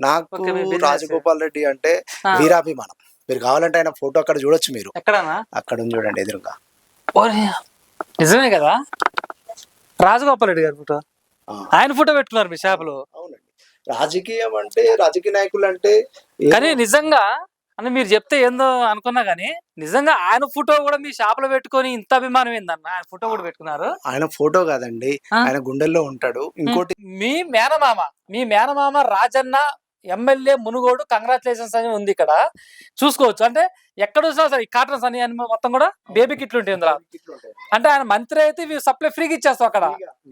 నాకు. రాజగోపాల్ రెడ్డి అంటే. వీరాభిమానం. మీరు కావాలంటే ఆయన ఫోటో అక్కడ చూడొచ్చు మీరు. అక్కడ ఉంది చూడండి ఎదురుగా. నిజమే కదా? రాజగోపాల్ రెడ్డి గారి ఫోటో. ఆయన ఫోటో పెట్టుకున్నారు మీ షాపులో అవునండి. రాజకీయం అంటే రాజకీయ నాయకులు అంటే కానీ నిజంగా అని మీరు చెప్తే ఏందో అనుకున్నా కానీ నిజంగా ఆయన ఫోటో కూడా మీ షాప్లో పెట్టుకొని ఇంత అభిమానం ఏందన్న? ఆయన ఫోటో కూడా పెట్టుకున్నారు? ఆయన ఫోటో కాదండి. ఆయన గుండెల్లో ఉంటాడు. ఇంకోటి మీ మేనమామ మీ మేనమామ రాజన్న ఎమ్మెల్యే మునుగోడు కంగ్రాచులేషన్స్ అని ఉంది ఇక్కడ. చూసుకోవచ్చు. అంటే ఎక్కడ చూసినా సరే ఈ కాటన్స్ అని అని మొత్తం కూడా బేబీ కిట్లు ఉంటాయి ఇందులో. అంటే ఆయన మంత్రి అయితే ఇవి సప్లై ఫ్రీగా ఇచ్చేస్తాం అక్కడ.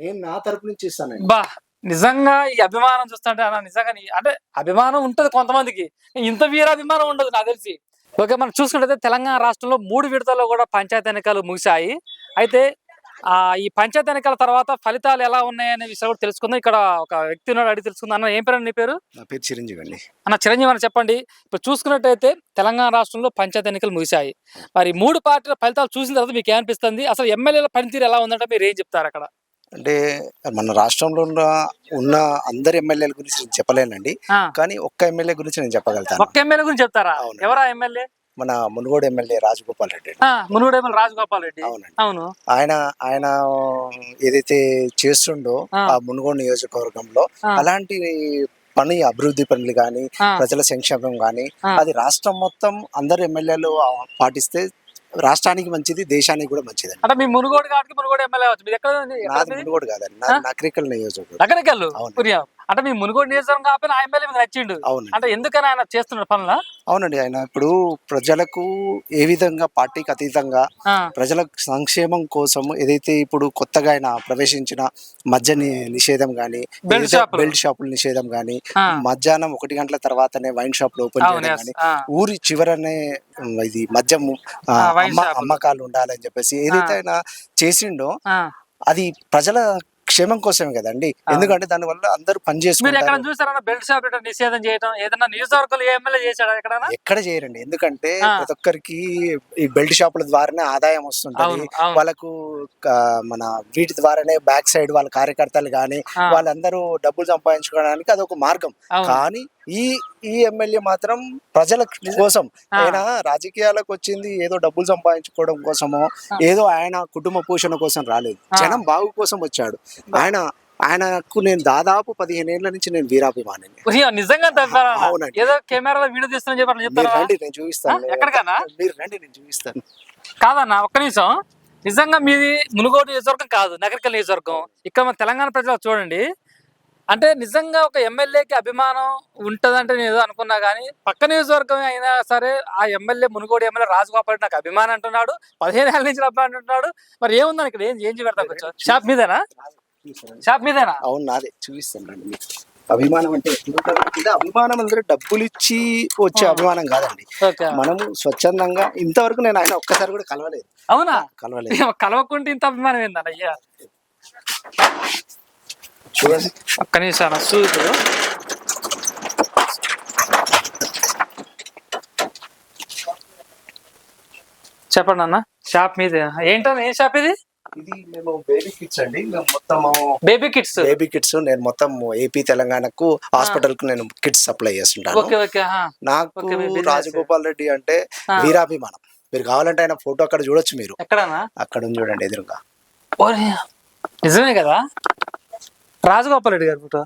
నేను నా తరపు నుంచి ఇస్తానండి బా నిజంగా ఈ అభిమానం చూస్తుంటే అన్న నిజంగా అంటే అభిమానం ఉంటది కొంతమందికి. ఇంత వీరాభిమానం ఉండదు నాకు తెలిసి. ఓకే మనం చూసుకుంటే తెలంగాణ రాష్ట్రంలో మూడు విడతల్లో కూడా పంచాయతీ ఎన్నికలు ముగిశాయి. అయితే ఆ ఈ పంచాయతీ ఎన్నికల తర్వాత ఫలితాలు ఎలా ఉన్నాయనే విషయం కూడా తెలుసుకుందాం. ఇక్కడ ఒక వ్యక్తి ఉన్నాడు అడిగి తెలుసుకుందాం. అన్న ఏం పేరు నీ పేరు? నా పేరు చిరంజీవి అండి. అన్న చిరంజీవి అన్న చెప్పండి. ఇప్పుడు చూసుకున్నట్టయితే తెలంగాణ రాష్ట్రంలో పంచాయతీ ఎన్నికలు ముగిశాయి. మరి మూడు పార్టీల ఫలితాలు చూసిన తర్వాత మీకు ఏమనిపిస్తుంది? అసలు ఎమ్మెల్యేల పనితీరు ఎలా ఉందంటే మీరు ఏం చెప్తారు అక్కడ? అంటే మన రాష్ట్రంలో ఉన్న ఉన్న అందరి ఎమ్మెల్యేల గురించి నేను చెప్పలేనండి. కానీ ఒక్క ఎమ్మెల్యే గురించి నేను చెప్పగలుగుతాను. ఒక్క ఎమ్మెల్యే గురించి చెప్తారా. ఎవరా ఎమ్మెల్యే? మన మునుగోడు ఎమ్మెల్యే రాజగోపాల్ రెడ్డి మునుగోడు ఎమ్మెల్యే రాజగోపాల్ రెడ్డి. అవునండి. అవును. ఆయన ఆయన ఏదైతే చేస్తుండో ఆ. మునుగోడు నియోజకవర్గంలో. అలాంటి పని అభివృద్ధి పనులు కానీ ఆ, ప్రజల సంక్షేమం కానీ ఆ. అది రాష్ట్రం మొత్తం అందరు ఎమ్మెల్యేలు పాటిస్తే రాష్ట్రానికి మంచిది దేశానికి కూడా మంచిది అంటే మీ మునుగోడు కాబట్టి మునుగోడు ఎమ్మెల్యే నాది? మునుగోడు కాదండి? నాది నకరికల్ నియోజకవర్గం. అంటే మీ మునుగోడు నియోజకవర్గం కాకపోయినా ఆ ఎమ్మెల్యే మీకు నచ్చిండు. అవునండి. అంటే ఎందుకని ఆయన చేస్తున్నాడు పనుల? అవునండి. ఆయన ఇప్పుడు ప్రజలకు ఏ విధంగా పార్టీకి అతీతంగా ప్రజల సంక్షేమం కోసం ఏదైతే ఇప్పుడు కొత్తగా ఆయన ప్రవేశించిన మద్య నిషేధం కానీ బెల్ట్ షాపులు. నిషేధం కానీ మధ్యాహ్నం ఒకటి గంటల తర్వాతనే వైన్ షాపులు ఓపెన్ చేయడం ఆ, ఊరి చివరనే ఇది మద్యం. అమ్మకాలు ఉండాలని చెప్పేసి ఏదైతే ఆయన చేసిండో. అది ప్రజల క్షేమం కోసమే కదండి. ఎందుకంటే దానివల్ల అందరూ పని చేసుకుంటారు. బెల్ట్ షాప్ నిషేధం చేయడం ఏదైనా నియోజకవర్గంలో ఏ ఎమ్మెల్యే చేశాడా ఎక్కడ చేయరండి. ఎందుకంటే. ప్రతి ఒక్కరికి ఈ బెల్ట్ షాపుల ద్వారానే ఆదాయం వస్తుంటది. వాళ్ళకు మన వీటి ద్వారానే బ్యాక్ సైడ్ వాళ్ళ కార్యకర్తలు కానీ ఆ, వాళ్ళందరూ డబ్బులు సంపాదించుకోవడానికి అదొక మార్గం. కానీ ఈ ఈ ఎమ్మెల్యే మాత్రం ప్రజల కోసం. ఆయన రాజకీయాలకు వచ్చింది ఏదో డబ్బులు సంపాదించుకోవడం కోసమో ఏదో ఆయన కుటుంబ పోషణ కోసం రాలేదు. జనం బాగు కోసం వచ్చాడు. ఆయన ఆయనకు నేను దాదాపు పదిహేను ఏళ్ళ నుంచి నేను వీరాభిమాని నిజంగా. ఏదో కెమెరాలో వీడియో తీస్తున్నా చెప్పారు మీరు చెప్తారా? రండి నేను చూపిస్తాను? ఎక్కడికన్నా? మీరు రండి నేను చూపిస్తాను. కాదన్న ఒక్క నిమిషం. నిజంగా మీది మునుగోడు నియోజకవర్గం కాదు నగరికల్ నియోజకవర్గం. ఇక్కడ మన తెలంగాణ ప్రజలు చూడండి. అంటే నిజంగా ఒక ఎమ్మెల్యేకి అభిమానం ఉంటదంటే నేను ఏదో అనుకున్నా కానీ పక్క నియోజకవర్గం అయినా సరే ఆ ఎమ్మెల్యే మునుగోడు ఎమ్మెల్యే రాజగోపాల్ నాకు అభిమానం అంటున్నాడు పదిహేను ఏళ్ళ నుంచి అభిమానం అంటున్నాడు. మరి ఏముందని ఇక్కడ? ఏం ఏం పెడతాం కొంచెం షాప్ మీదేనా? షాప్ మీదేనా? అవును నాదే. చూపిస్తాను. అభిమానం అంటే అభిమానం అంటే డబ్బులు ఇచ్చి వచ్చే. అభిమానం కాదండి. మనము స్వచ్ఛందంగా ఇంతవరకు నేను ఆయన ఒక్కసారి కూడా కలవలేదు. అవునా? కలవలేదు. కలవకుంటే ఇంత అభిమానం ఏందన్న? అయ్యా. చూడండి. నిమిషం సూపు చెప్పండి అన్న షాప్ మీద. ఏంటన్న ఏ షాప్ ఇది? ఇది మేము బేబీ కిట్స్ అండి. మేము మొత్తం బేబీ కిట్స్ బేబీ కిట్స్ నేను మొత్తం ఏపీ తెలంగాణకు హాస్పిటల్కు నేను కిట్స్ సప్లై చేస్తుంటాను. నాకు. రాజగోపాల్ రెడ్డి అంటే. వీరాభిమానం. మీరు కావాలంటే ఆయన ఫోటో అక్కడ చూడొచ్చు మీరు. అక్కడ చూడండి ఎదురుగా. నిజమే కదా? రాజగోపాల్ రెడ్డి గారి ఫోటో.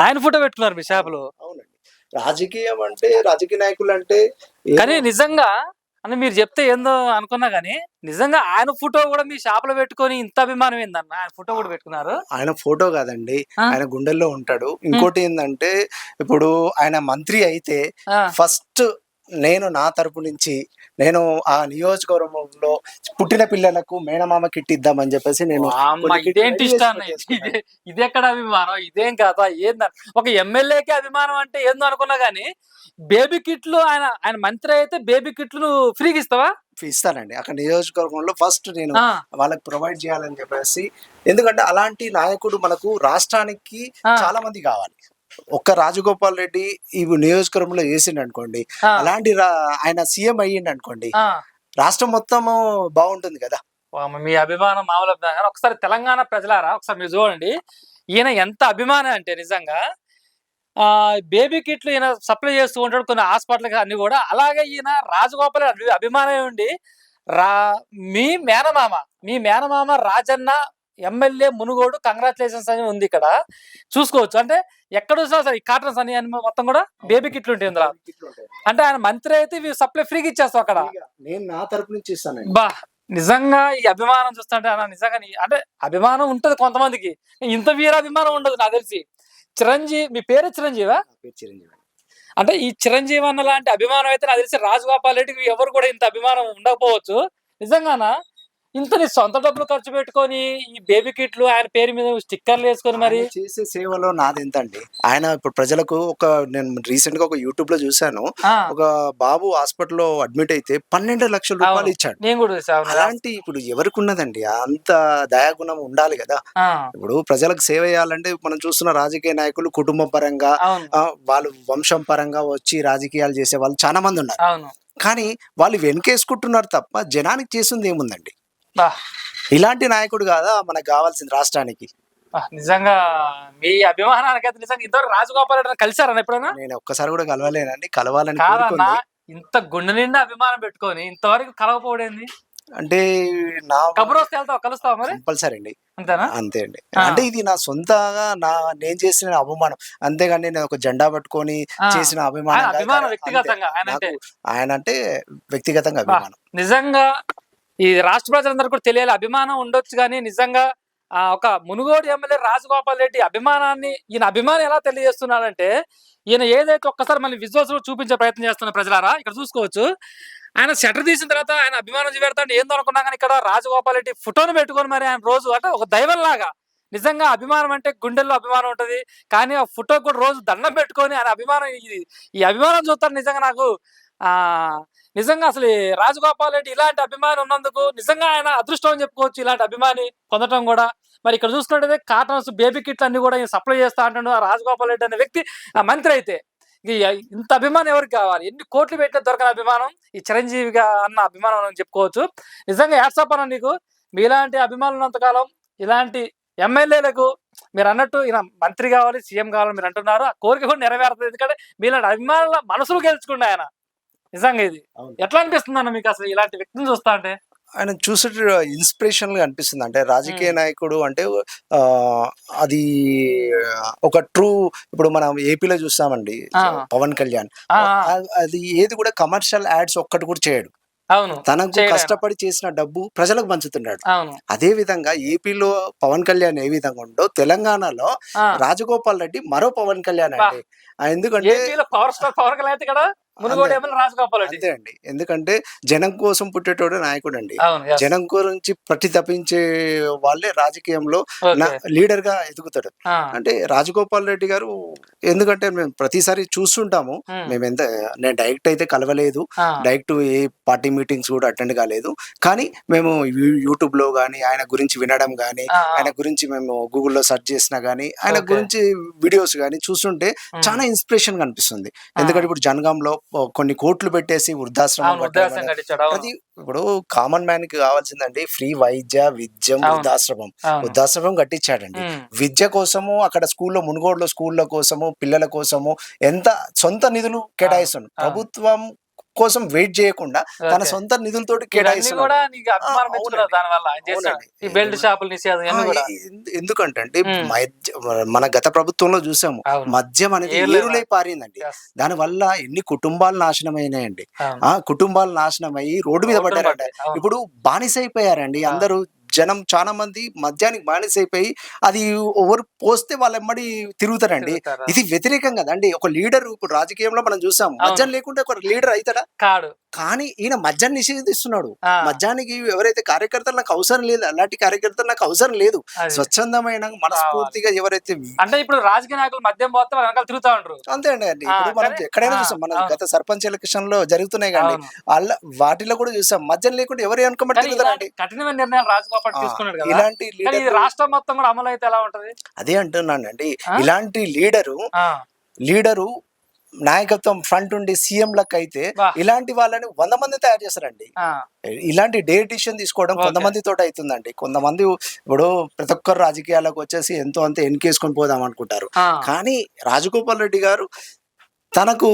ఆయన ఫోటో పెట్టుకున్నారు మీ షాప్లో అవునండి. రాజకీయం అంటే రాజకీయ నాయకులు అంటే కానీ నిజంగా అని మీరు చెప్తే ఏందో అనుకున్నా కానీ నిజంగా ఆయన ఫోటో కూడా మీ షాప్లో పెట్టుకొని ఇంత అభిమానం ఏందన్న? ఆయన ఫోటో కూడా పెట్టుకున్నారు. ఆయన ఫోటో కాదండి. ఆయన గుండెల్లో ఉంటాడు. ఇంకోటి ఏంటంటే ఇప్పుడు ఆయన మంత్రి అయితే ఫస్ట్ నేను నా తరపు నుంచి నేను ఆ నియోజకవర్గంలో పుట్టిన పిల్లలకు మేనమామ కిట్ ఇద్దామని చెప్పేసి నేను ఇదేంటి. ఇదే ఎక్కడ అభిమానం? ఇదేం కాదా? ఏంద? ఒక ఎమ్మెల్యేకి అభిమానం అంటే ఏందో అనుకున్నా గానీ బేబీ కిట్లు ఆయన ఆయన మంత్రి అయితే బేబీ కిట్లు ఫ్రీగా ఇస్తావా? ఇస్తానండి. అక్కడ నియోజకవర్గంలో ఫస్ట్ నేను వాళ్ళకి ప్రొవైడ్ చేయాలని చెప్పేసి. ఎందుకంటే అలాంటి నాయకుడు మనకు రాష్ట్రానికి. చాలా మంది కావాలి. ఒక్క రాజగోపాల్ రెడ్డి ఈ నియోజకవర్గంలో వేసిండు అనుకోండి అలాంటి ఆయన సీఎం అయ్యిండు అనుకోండి. రాష్ట్రం మొత్తము బాగుంటుంది కదా మీ అభిమానం మామూలు అభిమానం. ఒకసారి తెలంగాణ ప్రజలారా ఒకసారి మీరు చూడండి ఈయన ఎంత అభిమానం అంటే నిజంగా ఆ బేబీ కిట్లు ఈయన సప్లై చేస్తూ ఉంటాడు కొన్ని హాస్పిటల్కి అన్ని కూడా అలాగే ఈయన రాజగోపాల్ అభి- అభిమానం ఉండి రా మీ మేనమామ మీ మేనమామ రాజన్న ఎమ్మెల్యే మునుగోడు కంగ్రాచులేషన్స్ అని ఉంది ఇక్కడ. చూసుకోవచ్చు. అంటే ఎక్కడ చూసినా సరే ఈ కాటన్స్ అని అన్ని మొత్తం కూడా బేబీ కిట్లు ఉంటాయి ఇందులో. అంటే ఆయన మంత్రి అయితే ఇవి సప్లై ఫ్రీగా ఇచ్చేస్తాం అక్కడ. నేను నా తరపు నుంచి ఇస్తానండి. బా నిజంగా ఈ అభిమానం చూస్తుంటే అన్న నిజంగా అంటే అభిమానం ఉంటది కొంతమందికి. ఇంత వీర అభిమానం ఉండదు నాకు తెలిసి. చిరంజీవి మీ పేరు చిరంజీవా? చిరంజీవి. అంటే ఈ చిరంజీవి అన్న లాంటి అభిమానం అయితే నాకు తెలిసి రాజగోపాల్ రెడ్డికి ఎవరు కూడా ఇంత అభిమానం ఉండకపోవచ్చు. నిజంగానా? ఇంత నీ సొంత డబ్బులు ఖర్చు పెట్టుకొని ఈ బేబీ కిట్లు ఆయన పేరు మీద స్టిక్కర్లు వేసుకొని మరి చేసే సేవలో నాది ఎంత అండి ఆయన ఇప్పుడు ప్రజలకు ఒక నేను రీసెంట్గా ఒక యూట్యూబ్లో చూసాను ఆ, ఒక బాబు హాస్పిటల్లో అడ్మిట్ అయితే పన్నెండు లక్షల రూపాయలు. ఇచ్చాడు. నేను కూడా చూసా, అవును. అలాంటి ఇప్పుడు ఎవరికి ఉన్నదండి అంత దయాగుణం ఉండాలి కదా. ఇప్పుడు ప్రజలకు సేవ చేయాలంటే మనం చూస్తున్న రాజకీయ నాయకులు కుటుంబ పరంగా వాళ్ళు వంశం పరంగా వచ్చి రాజకీయాలు చేసే వాళ్ళు చాలా మంది ఉన్నారు. కానీ వాళ్ళు వెనకేసుకుంటున్నారు తప్ప జనానికి చేసింది ఏముందండి? ఇలాంటి నాయకుడు కాదా మనకు కావాల్సింది రాష్ట్రానికి? నిజంగా మీ అభిమానానికి అయితే నిజంగా ఇంతవరకు రాజగోపాల్ రెడ్డి కలిసారన్న ఎప్పుడైనా? నేను ఒక్కసారి కూడా కలవలేనండి కలవాలని కాదన్నా ఇంత గుండె నిండా అభిమానం పెట్టుకొని ఇంతవరకు కలవకపోవడేంది అంటే నా కబురు వస్తే వెళ్తావా కలుస్తావా మరి? కంపల్సరీ అండి. అంతేనా? అంతే అండి. అంటే ఇది నా సొంతగా నా నేను చేసిన అవమానం అంతేగాని నేను ఒక జెండా పట్టుకొని. చేసిన అభిమానం. అభిమానం. వ్యక్తిగతంగా ఆయన అంటే నాకు ఆయన అంటే వ్యక్తిగతంగా అభిమానం. నిజంగా ఈ రాష్ట్ర ప్రజలందరూ కూడా తెలియాలి. అభిమానం ఉండొచ్చు కానీ నిజంగా ఆ ఒక మునుగోడు ఎమ్మెల్యే రాజగోపాల్ రెడ్డి అభిమానాన్ని ఈయన అభిమానం ఎలా తెలియజేస్తున్నాడంటే ఈయన ఏదైతే ఒక్కసారి మళ్ళీ విజువల్స్ చూపించే ప్రయత్నం చేస్తున్న ప్రజలారా ఇక్కడ చూసుకోవచ్చు. ఆయన షటర్ తీసిన తర్వాత ఆయన అభిమానం చూపెడతాడు. ఏందో అనుకున్నా కానీ ఇక్కడ రాజగోపాల్ రెడ్డి ఫోటోను పెట్టుకొని మరి ఆయన రోజు అంటే ఒక దైవం లాగా నిజంగా అభిమానం అంటే గుండెల్లో అభిమానం ఉంటది. కానీ ఆ ఫోటో కూడా రోజు దండం పెట్టుకొని ఆయన అభిమానం ఇది ఈ అభిమానం చూస్తాడు నిజంగా నాకు ఆ నిజంగా అసలు రాజగోపాల్ రెడ్డి ఇలాంటి అభిమాని ఉన్నందుకు నిజంగా ఆయన అదృష్టం అని చెప్పుకోవచ్చు ఇలాంటి అభిమాని పొందటం కూడా. మరి ఇక్కడ చూసుకున్నట్టయితే కాటన్స్ బేబీ కిట్లు అన్ని కూడా సప్లై చేస్తా అంటాడు ఆ రాజగోపాల్ రెడ్డి అనే వ్యక్తి ఆ మంత్రి అయితే. ఇంత అభిమానం ఎవరికి కావాలి? ఎన్ని కోట్లు పెట్టినా దొరకని అభిమానం ఈ చిరంజీవిగా అన్న అభిమానం అని చెప్పుకోవచ్చు. నిజంగా యాట్సాప్ అన్న నీకు? మీలాంటి అభిమానులు ఉన్నంతకాలం ఇలాంటి ఎమ్మెల్యేలకు మీరు అన్నట్టు ఈయన మంత్రి కావాలి సీఎం కావాలని మీరు అంటున్నారు. ఆ కోరిక కూడా నెరవేరుతుంది ఎందుకంటే మీలాంటి అభిమానుల మనసులు గెలుచుకుండా ఆయన. నిజంగా ఇది. ఎట్లా అనిపిస్తుంది అన్న మీకు అసలు ఇలాంటి వ్యక్తిని చూస్తా అంటే? ఆయన చూసే ఇన్స్పిరేషన్గా అనిపిస్తుంది. అంటే రాజకీయ నాయకుడు అంటే అది ఒక ట్రూ ఇప్పుడు మనం ఏపీలో చూస్తామండి. పవన్ కళ్యాణ్. అది ఏది కూడా కమర్షియల్ యాడ్స్ ఒక్కటి కూడా చేయడు. అవును. తనకు. కష్టపడి చేసిన డబ్బు ప్రజలకు పంచుతున్నాడు. అదే విధంగా ఏపీలో పవన్ కళ్యాణ్ ఏ విధంగా ఉండో తెలంగాణలో రాజగోపాల్ రెడ్డి మరో పవన్ కళ్యాణ్ అండి. ఎందుకంటే పవర్ స్టార్ కళ్యాణ్ మునుగోడు అంతే. ఎమ్మెల్యే రాజగోపాల్ రెడ్డి అంతే అండి. ఎందుకంటే జనం కోసం పుట్టేటోడు నాయకుడు అండి. జనం గురించి పట్టి తప్పించే వాళ్ళే రాజకీయంలో లీడర్గా ఎదుగుతాడు అంటే రాజగోపాల్ రెడ్డి గారు ఎందుకంటే మేము ప్రతిసారి చూస్తుంటాము. మేము. ఎంత నేను డైరెక్ట్ అయితే కలవలేదు. డైరెక్ట్ ఏ పార్టీ మీటింగ్స్ కూడా అటెండ్ కాలేదు. కానీ మేము యూట్యూబ్లో కానీ ఆయన గురించి వినడం ఆ, ఆయన గురించి మేము గూగుల్లో సెర్చ్ చేసినా కానీ ఆయన. గురించి వీడియోస్ కానీ చూస్తుంటే. చాలా ఇన్స్పిరేషన్ కనిపిస్తుంది. ఎందుకంటే ఇప్పుడు జనగాంలో కొన్ని కోట్లు పెట్టేసి వృద్ధాశ్రమం ప్రతి ఇప్పుడు కామన్ మ్యాన్కి కావాల్సిందండి ఫ్రీ వైద్య విద్యం. వృద్ధాశ్రమం. వృద్ధాశ్రమం కట్టించాడండి. విద్య కోసము అక్కడ స్కూల్లో మునుగోడులో స్కూళ్ళ కోసము పిల్లల కోసము ఎంత సొంత నిధులు కేటాయిస్తున్నాడు ఆ. ప్రభుత్వం కోసం వెయిట్ చేయకుండా తన. సొంత ఎందు- ఎందుకంటే మన గత ప్రభుత్వంలో చూసాము మద్యం అనేది ఏరులై పారిందండి. దాని వల్ల ఎన్ని కుటుంబాలు నాశనం అయినాయండి. ఆ కుటుంబాలు నాశనం అయ్యి రోడ్డు మీద పడ్డారంట. ఇప్పుడు బానిసైపోయారండి ఆ. అందరూ జనం చాలా మంది మద్యానికి బానిసైపోయి అది ఎవరు పోస్తే వాళ్ళ ఎమ్మడి తిరుగుతారండి. తిరుగుతారు. ఇది వ్యతిరేకం కదండి. ఒక లీడర్ ఇప్పుడు రాజకీయంలో మనం చూసాం. మద్యం లేకుంటే ఒక లీడర్ అవుతాడా కాడు. కానీ ఈయన మద్యాన్ని నిషేధిస్తున్నాడు. మద్యానికి ఎవరైతే కార్యకర్తలు నాకు అవసరం లేదు. అలాంటి కార్యకర్తలు నాకు అవసరం లేదు. స్వచ్ఛందమైన మనస్ఫూర్తిగా ఎవరైతే అంటే ఇప్పుడు రాజకీయ నాయకులు మద్యం పోతే వెనకాల తిరుగుతా ఉంటారు. అంతే అండి. ఇప్పుడు మనం కానీ- ఎక్కడైనా చూసాం. మన. గత సర్పంచ్ ఎలక్షన్లో జరుగుతున్నాయి అవును. వాళ్ళ వాటిలో కూడా చూసాం. మద్యం లేకుండా ఎవరు కానీ ఇలాంటి కఠినమైన నిర్ణయాలు రాజగోపాల్ ఆ, తీసుకున్నాడు కదా. ఇలాంటి ఇది రాష్ట్రం మొత్తం కూడా అమలు అయితే ఎలా ఉంటది? అదే అంటున్నానండి? ఇలాంటి లీడరు లీడరు నాయకత్వం ఫ్రంట్ ఉండి సీఎం లెక్క అయితే. ఇలాంటి వాళ్ళని వంద మంది తయారు చేస్తారండి. ఇలాంటి డే డిసిషన్ తీసుకోవడం. కొంతమంది తోటి అవుతుందండి కొంతమంది ఇప్పుడు ప్రతి ఒక్కరు రాజకీయాలకు వచ్చేసి ఎంతో అంత ఎన్కేసుకొని పోదాం అనుకుంటారు. కానీ రాజగోపాల్ రెడ్డి గారు తనకు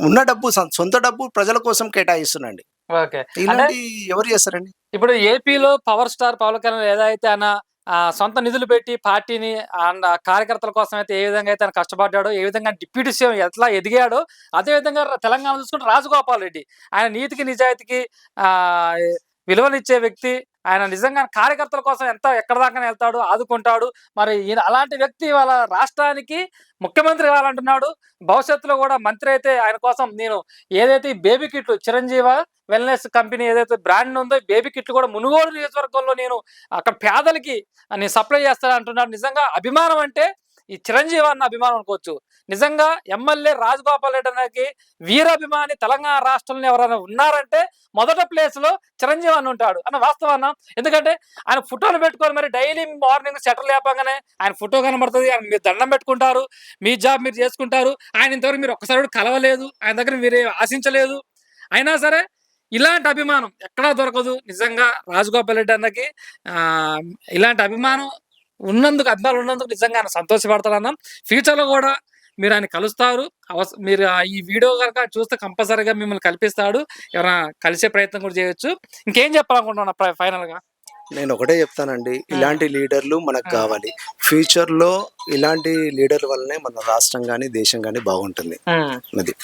ఉన్న డబ్బు సొంత డబ్బు ప్రజల కోసం కేటాయిస్తున్నాండి. ఓకే. అంటే ఇలాంటి ఎవరు చేస్తారండి ఇప్పుడు ఏపీలో పవర్ స్టార్ పవన్ కళ్యాణ్ ఏదైతే ఆయన సొంత నిధులు పెట్టి పార్టీని కార్యకర్తల కోసం అయితే ఏ విధంగా అయితే ఆయన కష్టపడ్డాడో ఏ విధంగా డిప్యూటీ సీఎం ఎట్లా ఎదిగాడో అదే విధంగా తెలంగాణ చూసుకుంటే రాజగోపాల్ రెడ్డి. ఆయన నీతికి నిజాయితీకి ఆ విలువనిచ్చే వ్యక్తి ఆయన నిజంగా కార్యకర్తల కోసం ఎంత ఎక్కడ దాకా వెళ్తాడు ఆదుకుంటాడు. మరి ఈయన అలాంటి వ్యక్తి వాళ్ళ రాష్ట్రానికి ముఖ్యమంత్రి కావాలంటున్నాడు. భవిష్యత్తులో కూడా మంత్రి అయితే ఆయన కోసం నేను ఏదైతే బేబీ కిట్లు చిరంజీవ వెల్నెస్ కంపెనీ ఏదైతే బ్రాండ్ ఉందో బేబీ కిట్లు కూడా మునుగోడు నియోజకవర్గంలో నేను అక్కడ పేదలకి నేను సప్లై చేస్తాను అంటున్నాడు నిజంగా అభిమానం అంటే ఈ చిరంజీవి అన్న అభిమానం అనుకోవచ్చు. నిజంగా ఎమ్మెల్యే రాజగోపాల్ రెడ్డి అన్నకి వీరాభిమాని తెలంగాణ రాష్ట్రంలో ఎవరైనా ఉన్నారంటే మొదట ప్లేస్లో చిరంజీవి అని ఉంటాడు. అన్న వాస్తవాన ఎందుకంటే ఆయన ఫోటోలు పెట్టుకొని మరి డైలీ మార్నింగ్ షటర్ లేపగానే ఆయన ఫోటో కనబడుతుంది. ఆయన మీరు దండం పెట్టుకుంటారు. మీ జాబ్ మీరు చేసుకుంటారు. ఆయన ఇంతవరకు మీరు ఒక్కసారి కూడా కలవలేదు. ఆయన దగ్గర మీరు ఆశించలేదు. అయినా సరే ఇలాంటి అభిమానం ఎక్కడా దొరకదు. నిజంగా రాజగోపాల్ రెడ్డి అన్నకి ఇలాంటి అభిమానం ఉన్నందుకు అభిమానులు ఉన్నందుకు నిజంగా ఆయన సంతోషపడతాడన్నాం ఫ్యూచర్లో కూడా మీరు ఆయన కలుస్తారు. అవస మీరు ఈ వీడియో కనుక చూస్తే కంపల్సరీగా మిమ్మల్ని కల్పిస్తాడు. ఎవరైనా కలిసే ప్రయత్నం కూడా చేయొచ్చు. ఇంకేం చెప్పాలనుకుంటున్నా ఫైనల్గా నేను ఒకటే చెప్తానండి. ఇలాంటి లీడర్లు మనకు. కావాలి. ఫ్యూచర్లో ఇలాంటి లీడర్ వల్లనే మన రాష్ట్రం కానీ దేశం కానీ బాగుంటుంది. అది.